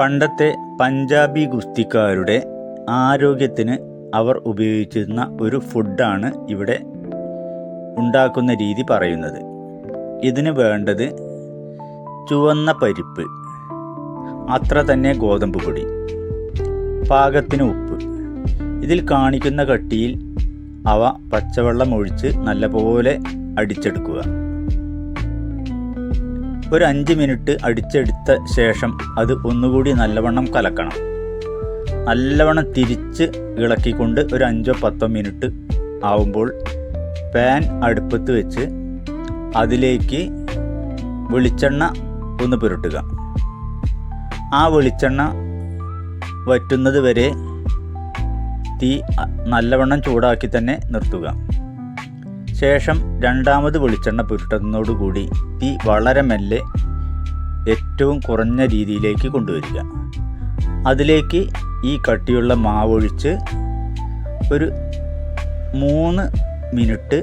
പണ്ടത്തെ പഞ്ചാബി ഗുസ്തിക്കാരുടെ ആരോഗ്യത്തിന് അവർ ഉപയോഗിച്ചിരുന്ന ഒരു ഫുഡാണ് ഇവിടെ ഉണ്ടാക്കുന്ന രീതി പറയുന്നത്. ഇതിന് വേണ്ടത് ചുവന്ന പരിപ്പ് അത്ര തന്നെ ഗോതമ്പ് പൊടി പാകത്തിന് ഉപ്പ്. ഇതിൽ കാണിക്കുന്ന കട്ടിയിൽ അവ പച്ചവെള്ളം ഒഴിച്ച് നല്ലപോലെ അടിച്ചെടുക്കുക. ഒരു അഞ്ച് മിനിറ്റ് അടിച്ചെടുത്ത ശേഷം അത് ഒന്നുകൂടി നല്ലവണ്ണം കലക്കണം. നല്ലവണ്ണം തിരിച്ച് ഇളക്കിക്കൊണ്ട് ഒരു അഞ്ചോ പത്തോ മിനിറ്റ് ആവുമ്പോൾ പാൻ അടുപ്പത്ത് വെച്ച് അതിലേക്ക് വെളിച്ചെണ്ണ ഒന്ന് പുരട്ടുക. ആ വെളിച്ചെണ്ണ വറ്റുന്നത് വരെ തീ നല്ലവണ്ണം ചൂടാക്കി തന്നെ നിർത്തുക. ശേഷം രണ്ടാമത് വെളിച്ചെണ്ണ പുരട്ടുന്നതോടുകൂടി തീ വളരെ മെല്ലെ ഏറ്റവും കുറഞ്ഞ രീതിയിലേക്ക് കൊണ്ടുവരിക. അതിലേക്ക് ഈ കട്ടിയുള്ള മാവൊഴിച്ച് ഒരു മൂന്ന് മിനിറ്റ്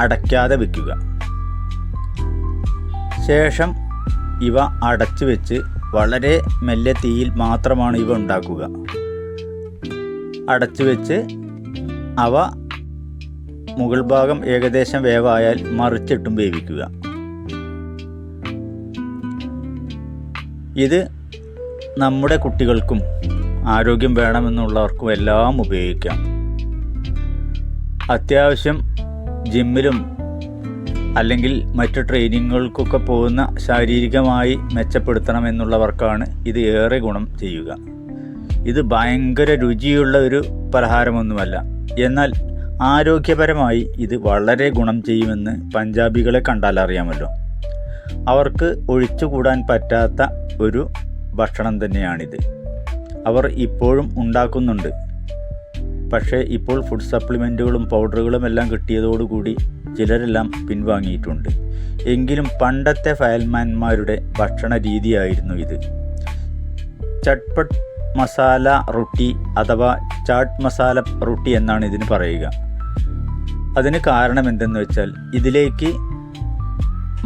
അടയ്ക്കാതെ വയ്ക്കുക ശേഷം ഇവ അടച്ചു വെച്ച് വളരെ മെല്ലെ തീയിൽ മാത്രമാണ് ഇവ ഉണ്ടാക്കുക. അടച്ചു വെച്ച് അവ മുകൾ ഭാഗം ഏകദേശം വേവായാൽ മറിച്ചിട്ടും വേവിക്കുക. ഇത് നമ്മുടെ കുട്ടികൾക്കും ആരോഗ്യം വേണമെന്നുള്ളവർക്കും എല്ലാം ഉപയോഗിക്കാം. അത്യാവശ്യം ജിമ്മിലും അല്ലെങ്കിൽ മറ്റു ട്രെയിനിങ്ങുകൾക്കൊക്കെ പോകുന്ന ശാരീരികമായി മെച്ചപ്പെടുത്തണമെന്നുള്ളവർക്കാണ് ഇത് ഏറെ ഗുണം ചെയ്യുക. ഇത് ഭയങ്കര രുചിയുള്ള ഒരു പലഹാരമൊന്നുമല്ല. എന്നാൽ ആരോഗ്യപരമായി ഇത് വളരെ ഗുണം ചെയ്യുമെന്ന് പഞ്ചാബികളെ കണ്ടാൽ അറിയാമല്ലോ. അവർക്ക് ഒഴിച്ചുകൂടാൻ പറ്റാത്ത ഒരു ഭക്ഷണം തന്നെയാണിത്. അവർ ഇപ്പോഴും ഉണ്ടാക്കുന്നുണ്ട്. പക്ഷേ ഇപ്പോൾ ഫുഡ് സപ്ലിമെന്റുകളും പൗഡറുകളും എല്ലാം കിട്ടിയതോടുകൂടി ചിലരെല്ലാം പിൻവാങ്ങിയിട്ടുണ്ട്. എങ്കിലും പണ്ടത്തെ ഫയൽമാന്മാരുടെ ഭക്ഷണ രീതിയായിരുന്നു ഇത്. ചട്പട്ട് മസാല റൊട്ടി അഥവാ ചാട്ട് മസാല റൊട്ടി എന്നാണ് ഇതിന് പറയുക. അതിന് കാരണം എന്തെന്ന് വെച്ചാൽ ഇതിലേക്ക്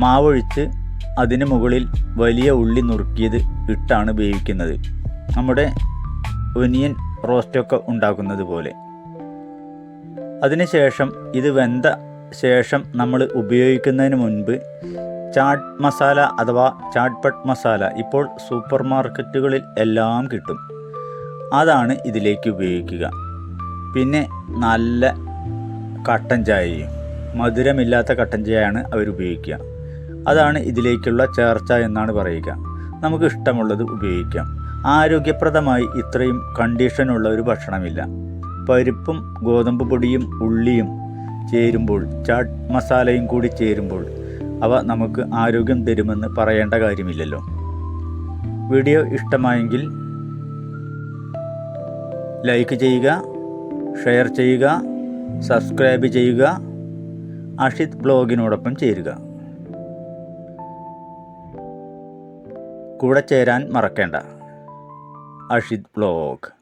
മാവൊഴിച്ച് അതിന് മുകളിൽ വലിയ ഉള്ളി നുറുക്കിയത് ഇട്ടാണ് വേവിക്കുന്നത്. നമ്മുടെ ഒനിയൻ റോസ്റ്റൊക്കെ ഉണ്ടാക്കുന്നത് പോലെ. അതിനുശേഷം ഇത് വെന്ത ശേഷം നമ്മൾ ഉപയോഗിക്കുന്നതിന് മുൻപ് ചാട്ട് മസാല അഥവാ ചാട്ട്പട്ട് മസാല ഇപ്പോൾ സൂപ്പർ മാർക്കറ്റുകളിൽ എല്ലാം കിട്ടും. അതാണ് ഇതിലേക്ക് ഉപയോഗിക്കുക. പിന്നെ നല്ല കട്ടൻ ചായയും മധുരമില്ലാത്ത കട്ടൻ ചായയാണ് അവർ ഉപയോഗിക്കുക അതാണ് ഇതിലേക്കുള്ള ചേർച്ച എന്നാണ് പറയുക. നമുക്ക് ഇഷ്ടമുള്ളത് ഉപയോഗിക്കാം. ആരോഗ്യപ്രദമായി ഇത്രയും കണ്ടീഷനുള്ള ഒരു ഭക്ഷണമില്ല. പരിപ്പും ഗോതമ്പ് പൊടിയും ഉള്ളിയും ചേരുമ്പോൾ ചാട്ട് മസാലയും കൂടി ചേരുമ്പോൾ അവ നമുക്ക് ആരോഗ്യം തരുമെന്ന് പറയേണ്ട കാര്യമില്ലല്ലോ. വീഡിയോ ഇഷ്ടമായെങ്കിൽ ലൈക്ക് ചെയ്യുക ഷെയർ ചെയ്യുക സബ്സ്ക്രൈബ് ചെയ്യുക അഷിത് ബ്ലോഗിനോടൊപ്പം ചേരുക. കൂടെ ചേരാൻ മറക്കേണ്ട. അഷിത് ബ്ലോഗ്.